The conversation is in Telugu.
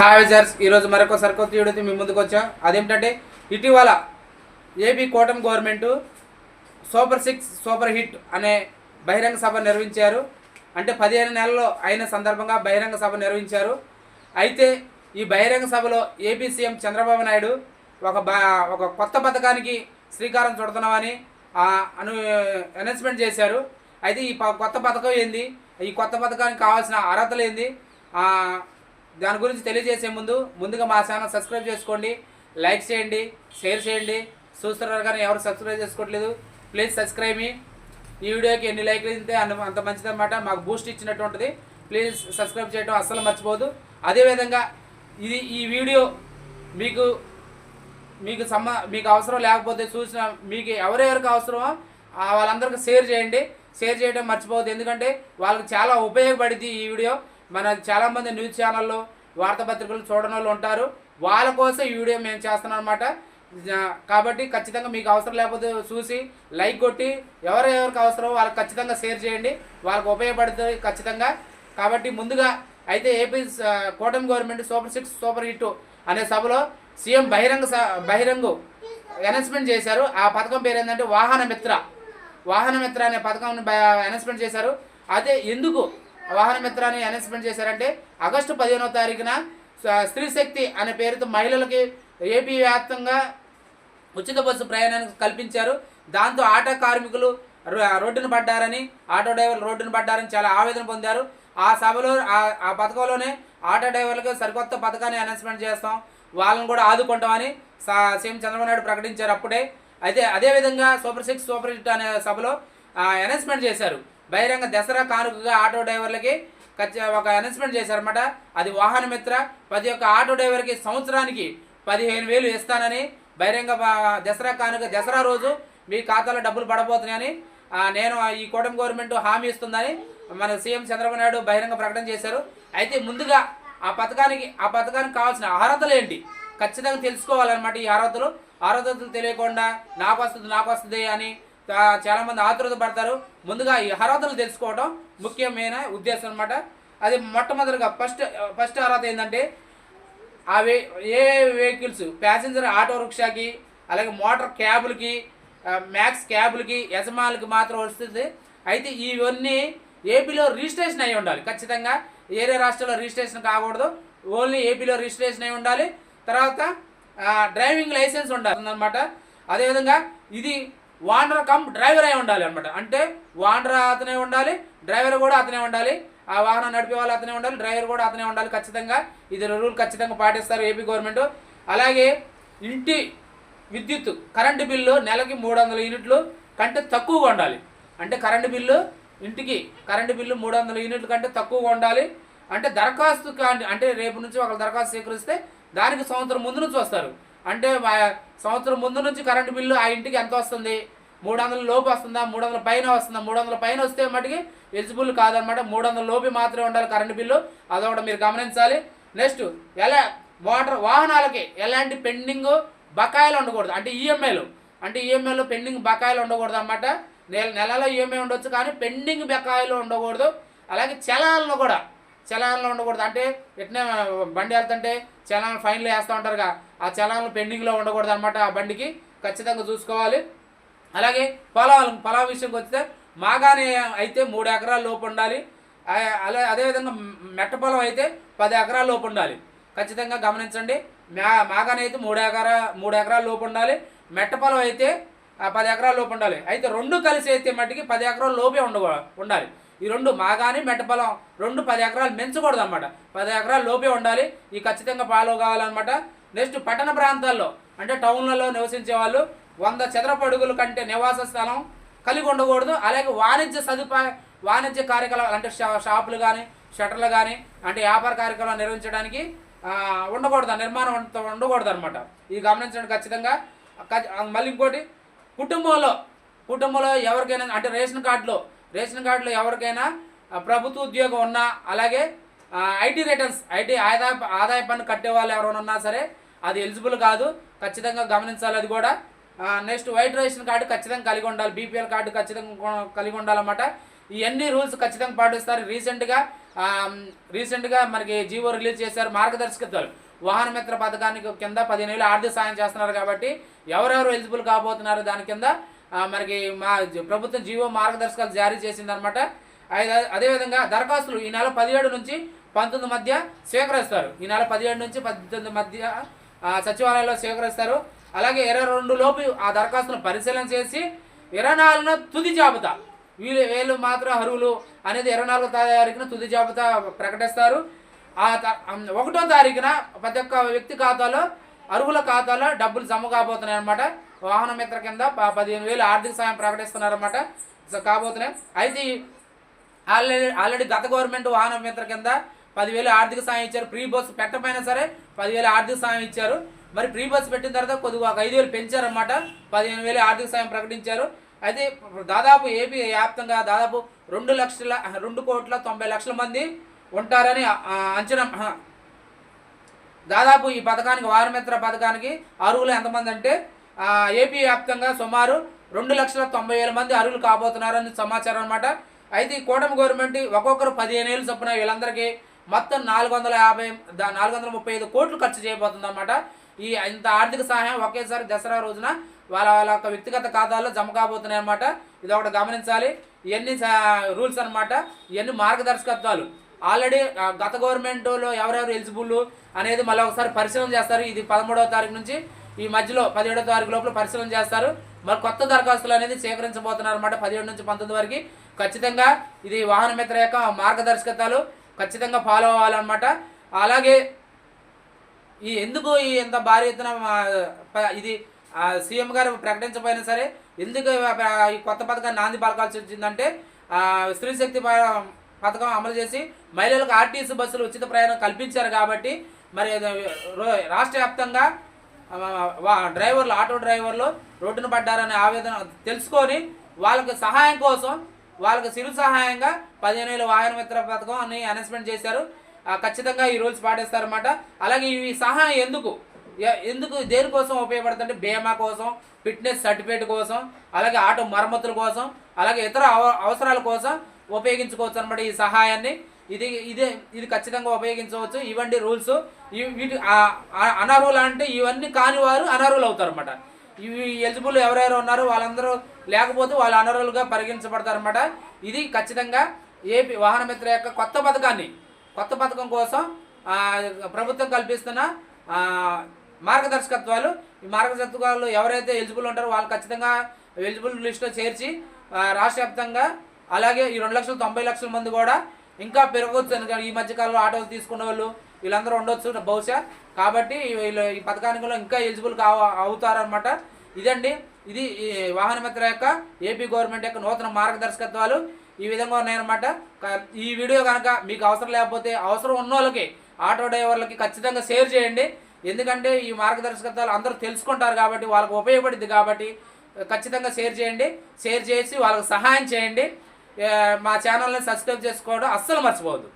హాయ్ విజర్స్ ఈరోజు మరొక సరికొత్త వీడియోతో మీ ముందుకు వచ్చాం. అదేమిటంటే ఇటీవల ఏపీ కోటం government super six super hit అనే బహిరంగ సభ నిర్వహించారు. అంటే పదిహేను నెలల్లో అయిన సందర్భంగా బహిరంగ సభ నిర్వహించారు. అయితే ఈ బహిరంగ సభలో ఏపీ సీఎం చంద్రబాబు నాయుడు ఒక బా ఒక కొత్త పథకానికి శ్రీకారం చుడుతున్నామని అను అనౌన్స్మెంట్ చేశారు. అయితే ఈ ప- కొత్త పథకం ఏంది? ఈ కొత్త పథకానికి కావాల్సిన అర్హతలు ఏంది? దాని గురించి తెలియజేసే ముందు ముందుగా మా ఛానల్ సబ్స్క్రైబ్ చేసుకోండి లైక్ చేయండి షేర్ చేయండి. చూస్తున్నారు కానీ ఎవరు సబ్స్క్రైబ్ చేసుకోవట్లేదు ప్లీజ్ సబ్స్క్రైబ్ మీ. ఈ వీడియోకి ఎన్ని లైక్లు ఇస్తే అంత మంచిదన్నమాట. మాకు బూస్ట్ ఇచ్చినట్టు ఉంటుంది ప్లీజ్ సబ్స్క్రైబ్ చేయడం అస్సలు మర్చిపోదు అదేవిధంగా ఇది ఈ వీడియో మీకు మీకు సమ్మ మీకు అవసరం లేకపోతే చూసిన మీకు ఎవరెవరికి అవసరమో వాళ్ళందరికీ షేర్ చేయండి. షేర్ చేయడం మర్చిపోవద్దు. ఎందుకంటే వాళ్ళకి చాలా ఉపయోగపడింది ఈ వీడియో. మన చాలామంది న్యూస్ ఛానల్లో వార్తాపత్రికలు చూడని వాళ్ళు ఉంటారు. వాళ్ళ కోసం ఈ వీడియో మేము చేస్తున్నాం అనమాట కాబట్టి ఖచ్చితంగా మీకు అవసరం లేకపోతే చూసి లైక్ కొట్టి ఎవరెవరికి అవసరమో వాళ్ళకి ఖచ్చితంగా షేర్ చేయండి. వాళ్ళకి ఉపయోగపడుతుంది ఖచ్చితంగా. కాబట్టి ముందుగా అయితే ఏపీ కూటమి government super six super hit అనే సభలో సీఎం బహిరంగ స- బహిరంగ అనౌన్స్మెంట్ చేశారు. ఆ పథకం పేరు ఏంటంటే వాహన మిత్ర. వాహన మిత్ర అనే పథకం అనౌన్స్మెంట్ చేశారు. అదే ఎందుకు వాహన మిత్రాన్ని అనౌన్స్మెంట్ చేశారంటే ఆగస్టు పదిహేనో తారీఖున స్త్రీ శక్తి అనే పేరుతో మహిళలకి ఏపీ వ్యాప్తంగా ఉచిత బస్సు ప్రయాణానికి కల్పించారు. దాంతో ఆటో కార్మికులు రో- పడ్డారని ఆటో డ్రైవర్లు రోడ్డున పడ్డారని చాలా ఆవేదన పొందారు. ఆ సభలో ఆ- ఆ పథకంలోనే ఆటో డ్రైవర్లకు సరికొత్త పథకాన్ని అనౌన్స్మెంట్ చేస్తాం. వాళ్ళని కూడా ఆదుకుంటామని సీఎం చంద్రబాబు నాయుడు ప్రకటించారు అప్పుడే. అయితే అదేవిధంగా సూపర్ సిక్స్ సూపర్ హిట్ అనే సభలో అనౌన్స్మెంట్ చేశారు. బహిరంగ దసరా కానుకగా ఆటో డ్రైవర్లకి ఒక అనౌన్స్మెంట్ చేశారన్నమాట. అది వాహనమిత్ర ప్రతి ఒక్క ఆటో డ్రైవర్కి సంవత్సరానికి పదిహేను వేలు ఇస్తానని బహిరంగ దసరా కానుక దసరా రోజు మీ ఖాతాలో డబ్బులు పడబోతున్నాయని నేను ఈ కూటమి గవర్నమెంట్ హామీ ఇస్తుందని మన సీఎం చంద్రబాబు నాయుడు బహిరంగ ప్రకటన చేశారు. అయితే ముందుగా ఆ పథకానికి ఆ పథకానికి కావాల్సిన అర్హతలు ఏంటి? ఖచ్చితంగా తెలుసుకోవాలన్నమాట ఈ అర్హతలు. అర్హతలు తెలియకుండా నాకు వస్తుంది నాకు వస్తుంది అని చాలామంది చాలా మంది పడతారు. ముందుగా ఈ అర్హతలు తెలుసుకోవడం ముఖ్యమైన ఉద్దేశం అనమాట అది మొట్టమొదటిగా ఫస్ట్ ఫస్ట్ అర్హత ఏంటంటే ఆ వే ఏ వెహికల్స్ ప్యాసింజర్ ఆటో రిక్షాకి అలాగే మోటార్ క్యాబులకి మ్యాక్స్ క్యాబులకి యజమానులకి మాత్రం వస్తుంది. అయితే ఇవన్నీ ఏపీలో రిజిస్ట్రేషన్ అయి ఉండాలి. ఖచ్చితంగా ఏరే రాష్ట్రంలో రిజిస్ట్రేషన్ కాకూడదు. ఓన్లీ ఏపీలో రిజిస్ట్రేషన్ అయి ఉండాలి. తర్వాత డ్రైవింగ్ లైసెన్స్ ఉండాలి అనమాట అదేవిధంగా ఇది వాండర్ కమ్ డ్రైవర్ అయి ఉండాలి అనమాట అంటే వాండర్ అతనే ఉండాలి డ్రైవర్ కూడా అతనే ఉండాలి. ఆ వాహనం నడిపే వాళ్ళు అతనే ఉండాలి డ్రైవర్ కూడా అతనే ఉండాలి ఖచ్చితంగా. ఇది రూల్ ఖచ్చితంగా పాటిస్తారు ఏపీ గవర్నమెంట్. అలాగే ఇంటి విద్యుత్ కరెంటు బిల్లు నెలకి మూడు వందల యూనిట్లు కంటే తక్కువగా ఉండాలి. అంటే కరెంటు బిల్లు ఇంటికి కరెంటు బిల్లు మూడు వందల యూనిట్ల కంటే తక్కువగా ఉండాలి. అంటే దరఖాస్తు కానీ అంటే రేపు నుంచి ఒకరు దరఖాస్తు స్వీకరిస్తే దానికి సంవత్సరం ముందు నుంచి వస్తారు. అంటే మా- సంవత్సరం ముందు నుంచి కరెంటు బిల్లు ఆ ఇంటికి ఎంత వస్తుంది? మూడు వందల లోపు వస్తుందా? మూడు వందల పైన వస్తుందా? మూడు వందల పైన వస్తే మటుకి ఎలిజిబుల్ కాదనమాట. మూడు వందల లోపు మాత్రమే ఉండాలి కరెంటు బిల్లు. అదొకటి మీరు గమనించాలి. నెక్స్ట్ ఎలా వాటర్ వాహనాలకి ఎలాంటి పెండింగ్ బకాయిలు ఉండకూడదు. అంటే ఈఎంఐలు అంటే ఈఎంఐలో పెండింగ్ బకాయిలు ఉండకూడదు అనమాట నెల నెలలో ఈఎంఐ ఉండొచ్చు కానీ పెండింగ్ బకాయిలు ఉండకూడదు. అలాగే చలాలను కూడా. చలాన్లు ఉండకూడదు. అంటే ఎట్నే బండి వెళ్తుంటే చలాన్ ఫైన్లు వేస్తూ ఉంటారుగా. ఆ చలాన్లు పెండింగ్లో ఉండకూడదు అనమాట ఆ బండికి. ఖచ్చితంగా చూసుకోవాలి. అలాగే పొలాలు పొలం విషయంకి వస్తే మాగానే అయితే మూడు ఎకరాల లోపు ఉండాలి. అలా అదేవిధంగా మెట్ట పొలం అయితే పది ఎకరాల లోపు ఉండాలి. ఖచ్చితంగా గమనించండి. మ్యా మాగానే అయితే మూడు ఎకరా మూడు ఎకరాల లోపు ఉండాలి. మెట్ట పొలం అయితే పది ఎకరాల లోపు ఉండాలి. అయితే రెండు కలిసి అయితే మట్టికి పది ఎకరాల లోపే ఉండ ఉండాలి. ఈ రెండు మాగాని మెట్ట పొలం రెండు పది ఎకరాలు మించకూడదు అనమాట పది ఎకరాల లోపే ఉండాలి. ఈ ఖచ్చితంగా ఫాలో కావాలన్నమాట. నెక్స్ట్ పట్టణ ప్రాంతాల్లో అంటే టౌన్లలో నివసించే వాళ్ళు వంద చదరపడుగుల కంటే నివాస స్థలం కలిగి ఉండకూడదు. అలాగే వాణిజ్య సదుపాయ వాణిజ్య కార్యకలాపాలు అంటే షా- షాపులు కానీ షటర్లు కానీ అంటే వ్యాపార కార్యక్రమాలు నిర్వహించడానికి ఉండకూడదు. నిర్మాణం ఉండకూడదు అనమాట ఇది గమనించండి ఖచ్చితంగా. మళ్ళీ ఇంకోటి కుటుంబంలో కుటుంబంలో ఎవరికైనా అంటే రేషన్ కార్డులో రేషన్ కార్డులో ఎవరికైనా ప్రభుత్వ ఉద్యోగం ఉన్నా అలాగే ఐటీ రిటర్న్స్ ఐటీ ఆదాయ ఆదాయ పన్ను కట్టే వాళ్ళు ఎవరైనా ఉన్నా సరే అది ఎలిజిబుల్ కాదు. ఖచ్చితంగా గమనించాలి అది కూడా. నెక్స్ట్ వైట్ రేషన్ కార్డు ఖచ్చితంగా కలిగి ఉండాలి. బీపీఎల్ కార్డు ఖచ్చితంగా కలిగి ఉండాలన్నమాట. ఇవన్నీ రూల్స్ ఖచ్చితంగా పాటిస్తారు. రీసెంట్గా రీసెంట్గా మనకి జీవో రిలీజ్ చేశారు మార్గదర్శకత్వాలు. వాహన మిత్ర పథకానికి కింద పదిహేను ఆర్థిక సాయం చేస్తున్నారు కాబట్టి ఎవరెవరు ఎలిజిబుల్ కాబోతున్నారు దాని కింద మనకి మా ప్రభుత్వం జీవో మార్గదర్శకాలు జారీ చేసిందనమాట అదే- అదేవిధంగా దరఖాస్తులు ఈ నెల పదిహేడు నుంచి పంతొమ్మిది మధ్య స్వీకరిస్తారు. ఈ నెల పదిహేడు నుంచి పద్దెనిమిది మధ్య సచివాలయంలో స్వీకరిస్తారు. అలాగే ఇరవై రెండు లోపు ఆ దరఖాస్తును పరిశీలన చేసి ఇరవై నాలుగున తుది జాబితా. వీళ్ళు వీళ్ళు మాత్రం అర్హులు అనేది ఇరవై నాలుగో తారీఖున తుది జాబితా ప్రకటిస్తారు. ఆ ఒకటో తారీఖున ప్రతి ఒక్క వ్యక్తి ఖాతాలో అర్హుల ఖాతాలో డబ్బులు జమ కాబోతున్నాయి అనమాట వాహన మిత్ర కింద పదిహేను వేలు ఆర్థిక సాయం ప్రకటిస్తున్నారన్నమాట. కాబోతున్నాయి. అయితే ఆల్రెడీ ఆల్రెడీ గత గవర్నమెంట్ వాహన మిత్ర కింద పదివేలు ఆర్థిక సాయం ఇచ్చారు ప్రీ బస్ పెట్టకపోయినా సరే పదివేలు ఆర్థిక సాయం ఇచ్చారు. మరి ప్రీ బస్ పెట్టిన తర్వాత కొద్దిగా ఒక ఐదు వేలు పెంచారన్నమాట. పదిహేను వేలు ఆర్థిక సాయం ప్రకటించారు. అయితే దాదాపు ఏపీ వ్యాప్తంగా దాదాపు రెండు లక్షల రెండు కోట్ల తొంభై లక్షల మంది ఉంటారని అంచనా దాదాపు ఈ పథకానికి వారమిత్ర పథకానికి అరువులు ఎంతమంది అంటే ఏపీ వ్యాప్తంగా సుమారు రెండు లక్షల తొంభై వేల మంది అరువులు కాబోతున్నారని సమాచారం అనమాట అయితే ఈ కూటమి గవర్నమెంట్ ఒక్కొక్కరు పదిహేను ఏళ్ళు చొప్పున వీళ్ళందరికీ మొత్తం నాలుగు వందల యాభై నాలుగు వందల ముప్పై ఐదు కోట్లు ఖర్చు చేయబోతుంది అనమాట ఈ ఇంత ఆర్థిక సహాయం ఒకేసారి దసరా రోజున వాళ్ళ వాళ్ళ యొక్క వ్యక్తిగత ఖాతాల్లో జమ కాబోతున్నాయి అనమాట ఇది ఒకటి గమనించాలి ఇవన్నీ రూల్స్ అనమాట ఇవన్నీ మార్గదర్శకత్వాలు. ఆల్రెడీ గత గవర్నమెంట్లో ఎవరెవరు ఎలిజిబుల్ అనేది మళ్ళీ ఒకసారి పరిశీలన చేస్తారు. ఇది పదమూడవ తారీఖు నుంచి ఈ మధ్యలో పదిహేడవ తారీఖు లోపల పరిశీలన చేస్తారు. మరి కొత్త దరఖాస్తులు అనేది సేకరించబోతున్నారు అనమాట పదిహేడు నుంచి పంతొమ్మిది వరకు. ఖచ్చితంగా ఇది వాహన మిత్ర యొక్క మార్గదర్శకత్వాలు. ఖచ్చితంగా ఫాలో అవ్వాలన్నమాట. అలాగే ఈ ఎందుకు ఈ ఇంత భారీ ఎత్తున ఇది సీఎం గారు ప్రకటించకపోయినా సరే ఎందుకు ఈ కొత్త పథకాన్ని నాంది పలకాల్సి వచ్చిందంటే ఆ, స్త్రీ శక్తి పథకం అమలు చేసి మహిళలకు ఆర్టీసీ బస్సులు ఉచిత ప్రయాణం కల్పించారు కాబట్టి మరి రో- రాష్ట్ర వ్యాప్తంగా డ్రైవర్లు ఆటో డ్రైవర్లు రోడ్డున పడ్డారనే ఆవేదన తెలుసుకొని వాళ్ళకి సహాయం కోసం వాళ్ళకి సిరు సహాయంగా పదిహేను వేల వాహన మిత్ర పథకం అని అనౌన్స్మెంట్ చేశారు. ఖచ్చితంగా ఈ రూల్స్ పాటిస్తారన్నమాట. అలాగే ఈ సహాయం ఎందుకు? ఎందుకు దేనికోసం ఉపయోగపడుతుంటే బీమా కోసం ఫిట్నెస్ సర్టిఫికేట్ కోసం అలాగే ఆటో మరమ్మతుల కోసం అలాగే ఇతర అవ- అవసరాల కోసం ఉపయోగించుకోవచ్చు అనమాట ఈ సహాయాన్ని. ఇది ఇదే ఇది ఖచ్చితంగా ఉపయోగించవచ్చు. ఇవండి రూల్స్. వీటి అనర్హులు అంటే ఇవన్నీ కాని వారు అనర్హులు అవుతారు అనమాట ఇవి ఎలిజిబుల్ ఎవరెవరు ఉన్నారో వాళ్ళందరూ లేకపోతే వాళ్ళు అనర్హులుగా పరిగణించబడతారనమాట ఇది ఖచ్చితంగా ఏపీ వాహన మిత్ర యొక్క కొత్త పథకాన్ని కొత్త పథకం కోసం ప్రభుత్వం కల్పిస్తున్న మార్గదర్శకత్వాలు. ఈ మార్గదర్శకత్వాలు ఎవరైతే ఎలిజిబుల్ ఉంటారో వాళ్ళు ఖచ్చితంగా ఎలిజిబుల్ లిస్ట్లో చేర్చి రాష్ట్ర వ్యాప్తంగా అలాగే ఈ రెండు లక్షల తొంభై లక్షల మంది కూడా ఇంకా పెరగవచ్చు ఎందుకంటే ఈ మధ్యకాలంలో ఆటోలు తీసుకున్న వాళ్ళు వీళ్ళందరూ ఉండొచ్చు బహుశా. కాబట్టి వీళ్ళు ఈ పథకానికి ఇంకా ఎలిజిబుల్ కావ అవుతారనమాట ఇదండి. ఇది ఈ వాహన మిత్ర యొక్క ఏపీ గవర్నమెంట్ యొక్క నూతన మార్గదర్శకత్వాలు. ఈ విధంగా ఉన్నాయన్నమాట. ఈ వీడియో కనుక మీకు అవసరం లేకపోతే అవసరం ఉన్న వాళ్ళకి ఆటో డ్రైవర్లకి ఖచ్చితంగా షేర్ చేయండి. ఎందుకంటే ఈ మార్గదర్శకత్వాలు అందరూ తెలుసుకుంటారు కాబట్టి వాళ్ళకి ఉపయోగపడింది కాబట్టి ఖచ్చితంగా షేర్ చేయండి. షేర్ చేసి వాళ్ళకు సహాయం చేయండి. మా ఛానల్ని సబ్స్క్రైబ్ చేసుకోవడం అస్సలు మర్చిపోవద్దు.